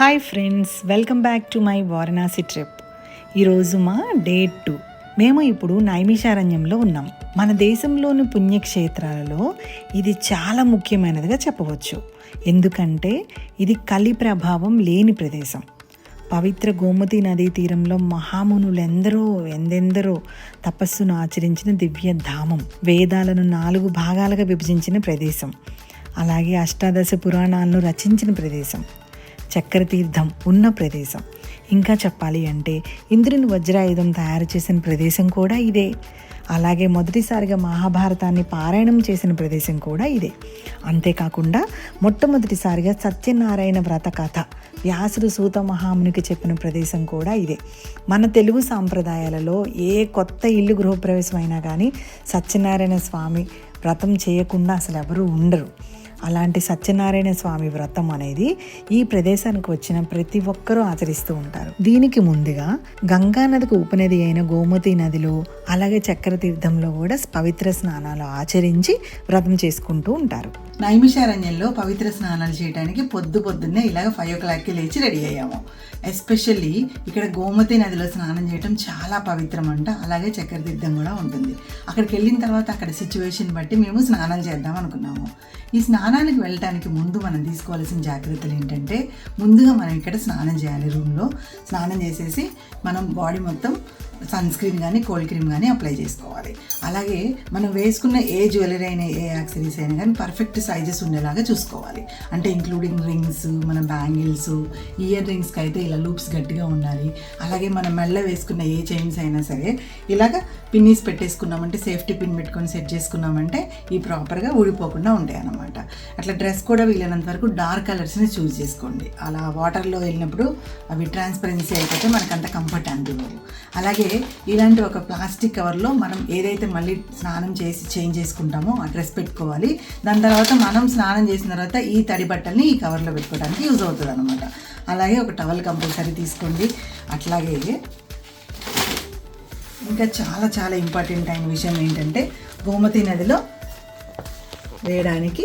Hi friends welcome back to my Varanasi trip ఈరోజు మా day two మేము ఇప్పుడు నైమిషారణ్యంలో ఉన్నాం. మన దేశంలోని పుణ్యక్షేత్రాలలో ఇది చాలా ముఖ్యమైనదిగా చెప్పవచ్చు. ఎందుకంటే ఇది కలి ప్రభావం లేని ప్రదేశం. పవిత్ర గోమతి నదీ తీరంలో మహామునులెందరో ఎందెందరో తపస్సును ఆచరించిన దివ్య ధామం వేదాలను నాలుగు భాగాలుగా విభజించిన ప్రదేశం. అలాగే అష్టాదశ పురాణాలను రచించిన ప్రదేశం. చక్కెర తీర్థం ఉన్న ప్రదేశం. ఇంకా చెప్పాలి అంటే ఇంద్రుని వజ్రాయుధం తయారు చేసిన ప్రదేశం కూడా ఇదే. అలాగే మొదటిసారిగా మహాభారతాన్ని పారాయణం చేసిన ప్రదేశం కూడా ఇదే. అంతేకాకుండా మొట్టమొదటిసారిగా సత్యనారాయణ వ్రత కథ వ్యాసుడు సూత మహామునికి చెప్పిన ప్రదేశం కూడా ఇదే. మన తెలుగు సాంప్రదాయాలలో ఏ కొత్త ఇల్లు గృహప్రవేశమైనా కానీ సత్యనారాయణ స్వామి వ్రతం చేయకుండా అసలు ఎవరు ఉండరు. అలాంటి సత్యనారాయణ స్వామి వ్రతం అనేది ఈ ప్రదేశానికి వచ్చిన ప్రతి ఒక్కరూ ఆచరిస్తూ ఉంటారు. దీనికి ముందుగా గంగా నదికి ఉపనది అయిన గోమతి నదిలో అలాగే చక్ర తీర్థంలో కూడా పవిత్ర స్నానాలు ఆచరించి వ్రతం చేసుకుంటూ ఉంటారు. నైమిషారణ్యంలో పవిత్ర స్నానాలు చేయడానికి పొద్దు పొద్దున్నే ఇలాగ ఫైవ్ ఓ క్లాక్కి లేచి రెడీ అయ్యాము. ఎస్పెషల్లీ ఇక్కడ గోమతి నదిలో స్నానం చేయడం చాలా పవిత్రం అంట అలాగే చక్కెర తీర్థం కూడా ఉంటుంది. అక్కడికి వెళ్ళిన తర్వాత అక్కడ సిచ్యువేషన్ బట్టి మేము స్నానం చేద్దాం అనుకున్నాము. ఈ స్నానం స్నానానికి వెళ్ళటానికి ముందు మనం తీసుకోవాల్సిన జాగ్రత్తలు ఏంటంటే ముందుగా మనం ఇక్కడ స్నానం చేయాలి రూమ్లో. స్నానం చేసేసి మనం బాడీ మొత్తం సన్ స్క్రీన్ కానీ కోల్డ్ క్రీమ్ కానీ అప్లై చేసుకోవాలి. అలాగే మనం వేసుకున్న ఏ జ్యువెలరీ అయినా ఏ యాక్సరీస్ అయినా కానీ పర్ఫెక్ట్ సైజెస్ ఉండేలాగా చూసుకోవాలి. అంటే ఇంక్లూడింగ్ రింగ్స్ మన బ్యాంగిల్స్ ఇయర్ రింగ్స్కి అయితే ఇలా లూప్స్ గట్టిగా ఉండాలి. అలాగే మనం మెల్ల వేసుకున్న ఏ చైన్స్ అయినా సరే ఇలాగ పిన్నీస్ పెట్టేసుకున్నామంటే సేఫ్టీ పిన్ పెట్టుకొని సెట్ చేసుకున్నామంటే ఈ ప్రాపర్గా ఊడిపోకుండా ఉంటాయి అన్నమాట అట్లా డ్రెస్ కూడా వీలైనంత వరకు డార్క్ కలర్స్ని చూస్ చేసుకోండి. అలా వాటర్లో వెళ్ళినప్పుడు అవి ట్రాన్స్పరెన్సీ అయిపోతే మనకు అంత కంఫర్ట్ అనిపించదు అలాగే ఇలాంటి ఒక ప్లాస్టిక్ కవర్లో మనం ఏదైతే మళ్ళీ స్నానం చేసి చేంజ్ చేసుకుంటామో ఆ డ్రెస్ పెట్టుకోవాలి. దాని తర్వాత మనం స్నానం చేసిన తర్వాత ఈ తడి బట్టల్ని ఈ కవర్లో పెట్టుకోవడానికి యూజ్ అవుతుంది అనమాట అలాగే ఒక టవల్ కంపల్సరీ తీసుకోండి. అట్లాగే ఇంకా చాలా చాలా ఇంపార్టెంట్ అయిన విషయం ఏంటంటే గోమతి నదిలో వేయడానికి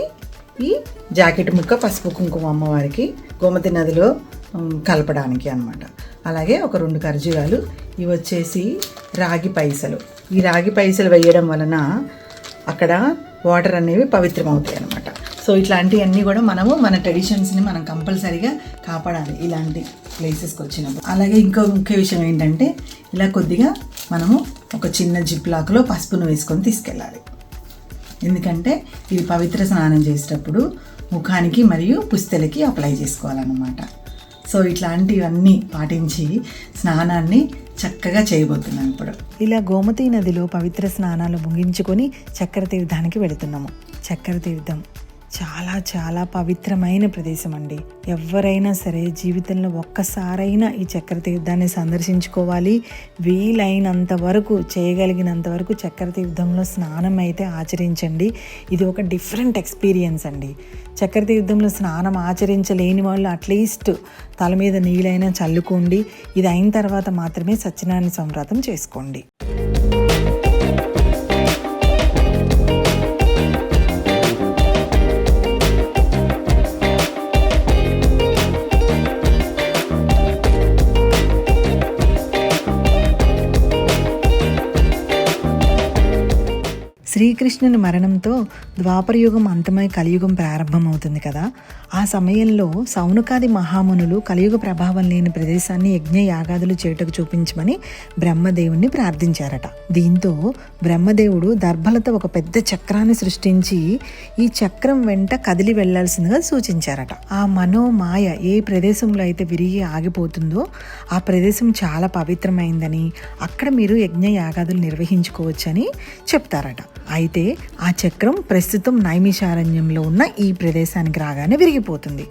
ఈ జాకెట్ ముక్క పసుపు కుంకుమ అమ్మవారికి గోమతి నదిలో కలపడానికి అన్నమాట. అలాగే ఒక రెండు ఖర్జూరాలు ఇవి వచ్చేసి రాగి పైసలు. ఈ రాగి పైసలు వేయడం వలన అక్కడ వాటర్ అనేవి పవిత్రమవుతాయి అన్నమాట. సో ఇట్లాంటివన్నీ కూడా మనము మన ట్రెడిషన్స్ని మనం కంపల్సరీగా కాపాడాలి ఇలాంటి ప్లేసెస్కి వచ్చినప్పుడు. అలాగే ఇంకో ముఖ్య విషయం ఏంటంటే ఇలా కొద్దిగా మనము ఒక చిన్న జిప్ లాక్లో పసుపును వేసుకొని తీసుకెళ్ళాలి. ఎందుకంటే ఇది పవిత్ర స్నానం చేసేటప్పుడు ముఖానికి మరియు పుస్తలకి అప్లై చేసుకోవాలన్నమాట. సో ఇట్లాంటివన్నీ పాటించి స్నానాన్ని చక్కగా చేయబోతున్నాం ఇప్పుడు. ఇలా గోమతి నదిలో పవిత్ర స్నానాలు ముగించుకొని చక్కెర తీర్థానికి వెళుతున్నాము. చక్కెర తీర్థం చాలా చాలా పవిత్రమైన ప్రదేశం అండి ఎవరైనా సరే జీవితంలో ఒక్కసారైనా ఈ చక్ర తీర్థాన్ని సందర్శించుకోవాలి. వీలైనంత వరకు చేయగలిగినంత వరకు చక్ర తీర్థంలో స్నానం అయితే ఆచరించండి. ఇది ఒక డిఫరెంట్ ఎక్స్పీరియన్స్ అండి. చక్ర తీర్థంలో స్నానం ఆచరించలేని వాళ్ళు అట్లీస్ట్ తల మీద నీళ్ళైనా చల్లుకోండి. ఇది అయిన తర్వాత మాత్రమే సత్యనారాయణ సంవ్రతం చేసుకోండి. శ్రీకృష్ణుని మరణంతో ద్వాపరయుగం అంతమై కలియుగం ప్రారంభమవుతుంది కదా. ఆ సమయంలో సౌనకాది మహామునులు కలియుగ ప్రభావం లేని ప్రదేశాన్ని యజ్ఞ యాగాదులు చేయుటకు చూపించమని బ్రహ్మదేవుణ్ణి ప్రార్థించారట. దీంతో బ్రహ్మదేవుడు దర్భలతో ఒక పెద్ద చక్రాన్ని సృష్టించి ఈ చక్రం వెంట కదిలి వెళ్ళాల్సిందిగా సూచించారట. ఆ మనోమాయ ఏ ప్రదేశంలో అయితే విరిగి ఆగిపోతుందో ఆ ప్రదేశం చాలా పవిత్రమైందని అక్కడ మీరు యజ్ఞ యాగాదులు నిర్వహించుకోవచ్చని చెప్తారట. అయితే ఆ చక్రం ప్రస్తుతం నైమిషారణ్యంలో ఉన్న ఈ ప్రదేశానికి రాగానే విరిగిపోతుంది.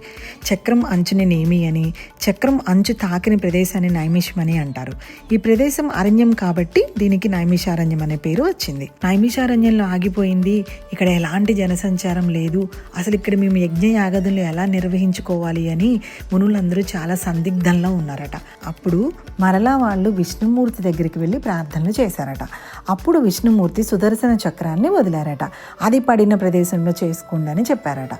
చక్రం అంచుని నేమి అని చక్రం అంచు తాకిన ప్రదేశాన్ని నైమిషమని అంటారు. ఈ ప్రదేశం అరణ్యం కాబట్టి దీనికి నైమిషారణ్యం అనే పేరు వచ్చింది. నైమిషారణ్యంలో ఆగిపోయింది. ఇక్కడ ఎలాంటి జనసంచారం లేదు. అసలు ఇక్కడ మేము యజ్ఞయాగదులు ఎలా నిర్వహించుకోవాలి అని మునులందరూ చాలా సందిగ్ధంలో ఉన్నారట. అప్పుడు మరలా వాళ్ళు విష్ణుమూర్తి దగ్గరికి వెళ్ళి ప్రార్థనలు చేశారట. అప్పుడు విష్ణుమూర్తి సుదర్శన చక్రాన్ని వదిలారట. అది పడిన ప్రదేశంలో చేసుకోండి అని చెప్పారట.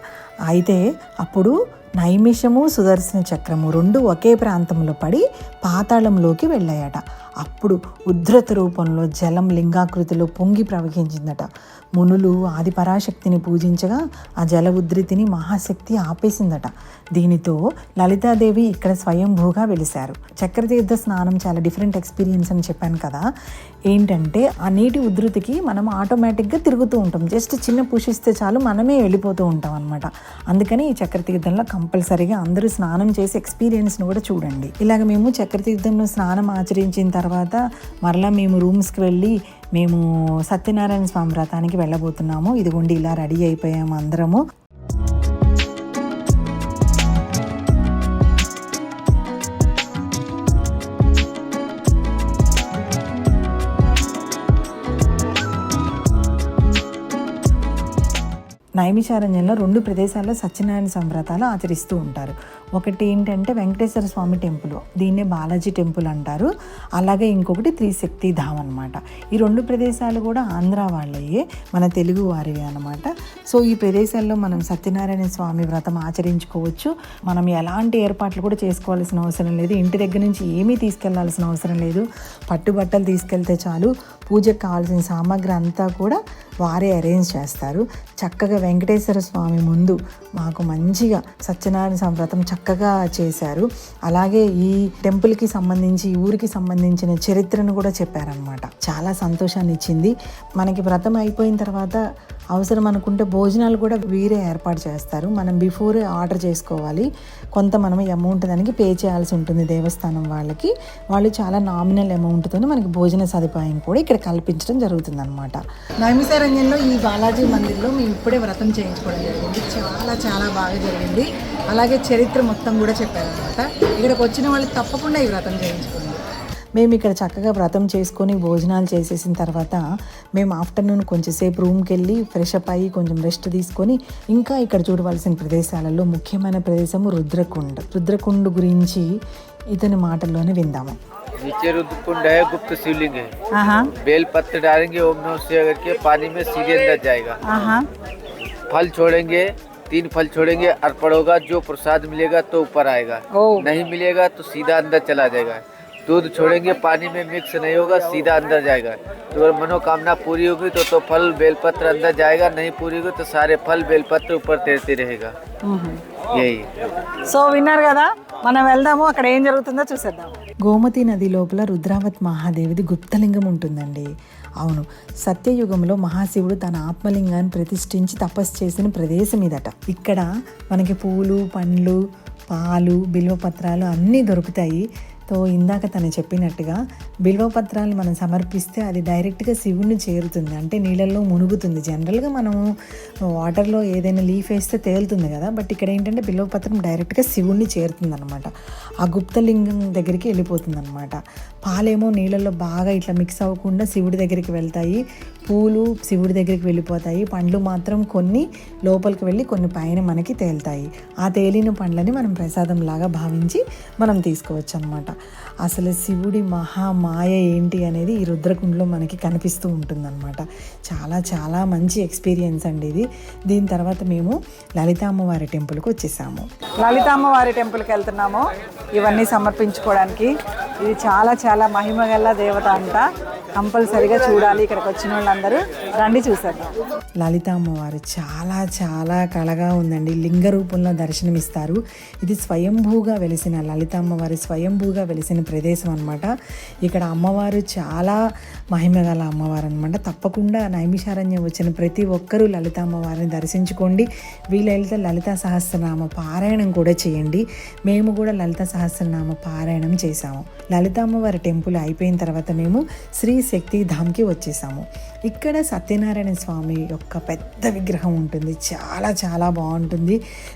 అయితే అప్పుడు నైమిషము సుదర్శన చక్రము రెండు ఒకే ప్రాంతంలో పడి పాతాళంలోకి వెళ్ళాయట. అప్పుడు ఉద్ధృత రూపంలో జలం లింగాకృతిలో పొంగి ప్రవహించిందట. మునులు ఆది పరాశక్తిని పూజించగా ఆ జల ఉధృతిని మహాశక్తి ఆపేసిందట. దీనితో లలితాదేవి ఇక్కడ స్వయంభూగా వెలిశారు. చక్రతీర్థ స్నానం చాలా డిఫరెంట్ ఎక్స్పీరియన్స్ అని చెప్పాను కదా. ఏంటంటే ఆ నీటి ఉధృతికి మనం ఆటోమేటిక్గా తిరుగుతూ ఉంటాం. జస్ట్ చిన్న పుషిస్తే చాలు మనమే వెళ్ళిపోతూ ఉంటాం అనమాట అందుకని ఈ చక్రతీర్థంలో కంపల్సరీగా అందరూ స్నానం చేసి ఎక్స్పీరియన్స్ని కూడా చూడండి. ఇలాగ మేము చక్రతీర్థంలో స్నానం ఆచరించిన తర్వాత మరలా మేము రూమ్స్కి వెళ్ళి మేము సత్యనారాయణ స్వామి వ్రతానికి వెళ్ళబోతున్నాము. ఇదిగోండి ఇలా రెడీ అయిపోయాము అందరము. నైమిషారణ్యంలో రెండు ప్రదేశాల్లో సత్యనారాయణ సంవ్రతాలు ఆచరిస్తూ ఉంటారు. ఒకటి ఏంటంటే వెంకటేశ్వర స్వామి టెంపుల్ దీన్నే బాలాజీ టెంపుల్ అంటారు. అలాగే ఇంకొకటి త్రిశక్తి ధామ్ అనమాట ఈ రెండు ప్రదేశాలు కూడా ఆంధ్ర వాళ్ళయే మన తెలుగు వారివి అనమాట సో ఈ ప్రదేశాల్లో మనం సత్యనారాయణ స్వామి వ్రతం ఆచరించుకోవచ్చు. మనం ఎలాంటి ఏర్పాట్లు కూడా చేసుకోవాల్సిన అవసరం లేదు. ఇంటి దగ్గర నుంచి ఏమీ తీసుకెళ్ళాల్సిన అవసరం లేదు. పట్టుబట్టలు తీసుకెళ్తే చాలు. పూజకు కావాల్సిన సామాగ్రి అంతా కూడా వారే అరేంజ్ చేస్తారు. చక్కగా వెంకటేశ్వర స్వామి ముందు మాకు మంచిగా సత్యనారాయణ స్వామి వ్రతం చక్కగా చేశారు. అలాగే ఈ టెంపుల్కి సంబంధించి ఈ ఊరికి సంబంధించిన చరిత్రను కూడా చెప్పారనమాట చాలా సంతోషాన్ని ఇచ్చింది మనకి వ్రతం అయిపోయిన తర్వాత అవసరం అనుకుంటే భోజనాలు కూడా వీరే ఏర్పాటు చేస్తారు. మనం బిఫోర్ ఆర్డర్ చేసుకోవాలి. కొంత మనం అమౌంట్ దానికి పే చేయాల్సి ఉంటుంది దేవస్థానం వాళ్ళకి. వాళ్ళు చాలా నామినల్ అమౌంట్తో మనకి భోజన సదుపాయం కూడా ఇక్కడ కల్పించడం జరుగుతుంది అనమాట నైమిసారణ్యంలో ఈ బాలాజీ మందిర్లో మేము ఇప్పుడే వ్రతం చేయించుకోవడం జరిగింది. చాలా చాలా బాగా జరిగింది. అలాగే చరిత్ర మొత్తం కూడా చెప్పారనమాట ఇక్కడికి వచ్చిన వాళ్ళు తప్పకుండా ఈ వ్రతం చేయించుకోండి. మేము ఇక్కడ చక్కగా వ్రతం చేసుకొని భోజనాలు చేసేసిన తర్వాత మేము ఆఫ్టర్నూన్ కొంచెంసేపు రూమ్కి వెళ్ళి ఫ్రెష్ అప్ అయ్యి కొంచెం రెస్ట్ తీసుకొని ఇంకా ఇక్కడ చూడవలసిన ప్రదేశాలలో ముఖ్యమైన ప్రదేశము రుద్రకుండ్ రుద్రకుండ్ గురించి ఇతని మాటల్లోనే విందాము नीचे रुद्रकुंड है गुप्त शिवलिंग है बेल पत्र डालेंगे ओम नमः शिवाय करके पानी में सीधे अंदर जाएगा फल छोड़ेंगे तीन फल छोड़ेंगे अर्पण होगा जो प्रसाद मिलेगा तो ऊपर आएगा नहीं मिलेगा तो सीधा अंदर चला जाएगा दूध छोड़ेंगे पानी में मिक्स नहीं होगा सीधा अंदर जाएगा तो अगर मनोकामना पूरी होगी तो तो फल बेलपत्र अंदर जाएगा नहीं पूरी होगी तो सारे फल बेलपत्र ऊपर तैरते रहेगा यही సో విన్నారు కదా మనం వెళ్దాము అక్కడ ఏం జరుగుతుందో చూసేద్దాం గోమతి నది లోపల రుద్రావత్ మహాదేవిది గుప్తలింగం ఉంటుందండి అవును సత్యయుగంలో మహాశివుడు తన ఆత్మలింగాన్ని ప్రతిష్ఠించి తపస్సు చేసిన ప్రదేశం ఇదట ఇక్కడ మనకి పూలు పండ్లు పాలు బిల్వపత్రాలు అన్నీ దొరుకుతాయి తో ఇందాక తను చెప్పినట్టుగా బిల్వపత్రాలు మనం సమర్పిస్తే అది డైరెక్ట్గా శివుణ్ణి చేరుతుంది. అంటే నీళ్ళల్లో మునుగుతుంది. జనరల్గా మనం వాటర్లో ఏదైనా లీఫ్ వేస్తే తేలుతుంది కదా. బట్ ఇక్కడ ఏంటంటే బిల్వపత్రం డైరెక్ట్గా శివుణ్ణి చేరుతుంది అనమాట ఆ గుప్తలింగం దగ్గరికి వెళ్ళిపోతుంది అనమాట పాలేమో నీళ్ళల్లో బాగా ఇట్లా మిక్స్ అవ్వకుండా శివుడి దగ్గరికి వెళ్తాయి. పూలు శివుడి దగ్గరికి వెళ్ళిపోతాయి. పండ్లు మాత్రం కొన్ని లోపలికి వెళ్ళి కొన్ని పైన మనకి తేలుతాయి. ఆ తేలిన పండ్లని మనం ప్రసాదం లాగా భావించి మనం తీసుకోవచ్చు అనమాట అసలు శివుడి మహామాయ ఏంటి అనేది ఈ రుద్రకుండలో మనకి కనిపిస్తూ ఉంటుందన్నమాట. చాలా చాలా మంచి ఎక్స్పీరియన్స్ అండి ఇది. దీని తర్వాత మేము లలితామ్మవారి టెంపుల్కి వచ్చేసాము. లలితామ్మవారి టెంపుల్కి వెళ్తున్నాము. ఇవన్నీ సమర్పించుకోవడానికి. ఇది చాలా చాలా మహిమగల దేవత అంట. కంపల్సరిగా చూడాలి ఇక్కడికి వచ్చిన వాళ్ళందరూ. రండి చూసేద్దాం. లలిత అమ్మవారు చాలా చాలా కళగా ఉందండి. లింగ రూపంలో దర్శనమిస్తారు. ఇది స్వయంభూగా వెలిసిన లలిత అమ్మవారి స్వయంభూగా వెలిసిన ప్రదేశం అనమాట ఇక్కడ అమ్మవారు చాలా మహిమగల అమ్మవారు అనమాట తప్పకుండా నైమిషారణ్యం వచ్చిన ప్రతి ఒక్కరూ లలిత అమ్మవారిని దర్శించుకోండి. వీలైతే లలిత సహస్రనామ పారాయణం కూడా చేయండి. మేము కూడా లలిత సహస్రనామ పారాయణం చేశాము. లలిత అమ్మవారి టెంపుల్ అయిపోయిన తర్వాత మేము శ్రీ శక్తి ధామ్కి వచ్చేసాము. ఇక్కడ సత్యనారాయణ స్వామి యొక్క పెద్ద విగ్రహం ఉంటుంది. చాలా చాలా బాగుంటుంది.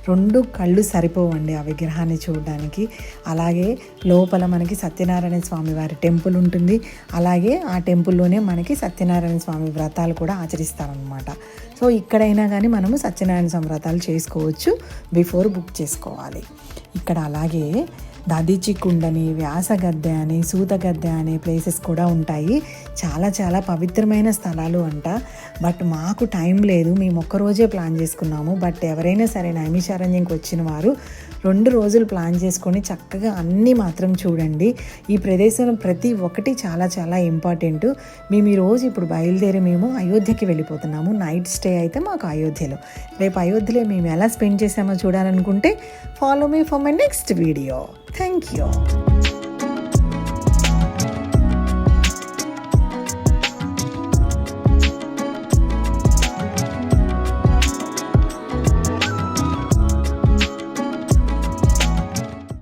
రెండు కళ్ళు సరిపోవండి ఆ విగ్రహాన్ని చూడడానికి. అలాగే లోపల మనకి సత్యనారాయణ స్వామి వారి టెంపుల్ ఉంటుంది. అలాగే ఆ టెంపుల్లోనే మనకి సత్యనారాయణ స్వామి వ్రతాలు కూడా ఆచరిస్తారనమాట సో ఇక్కడైనా కానీ మనము సత్యనారాయణ స్వామి వ్రతాలు చేసుకోవచ్చు. బిఫోర్ బుక్ చేసుకోవాలి. ఇక్కడ అలాగే దదిచికుండ్ అని వ్యాసగద్దె అని సూతగద్దె అనే ప్లేసెస్ కూడా ఉంటాయి. చాలా చాలా పవిత్రమైన స్థలాలు అంట. బట్ మాకు టైం లేదు. మేము ఒక్కరోజే ప్లాన్ చేసుకున్నాము. బట్ ఎవరైనా సరే నైమిషారణ్యంకి వచ్చిన వారు రెండు రోజులు ప్లాన్ చేసుకొని చక్కగా అన్నీ మాత్రం చూడండి. ఈ ప్రదేశం ప్రతి ఒక్కటి చాలా చాలా ఇంపార్టెంట్. మేము ఈరోజు ఇప్పుడు బయలుదేరి మేము అయోధ్యకి వెళ్ళిపోతున్నాము. నైట్ స్టే అయితే మాకు అయోధ్యలో. రేపు అయోధ్యలో మేము ఎలా స్పెండ్ చేసామో చూడాలనుకుంటే follow me for my next video thank you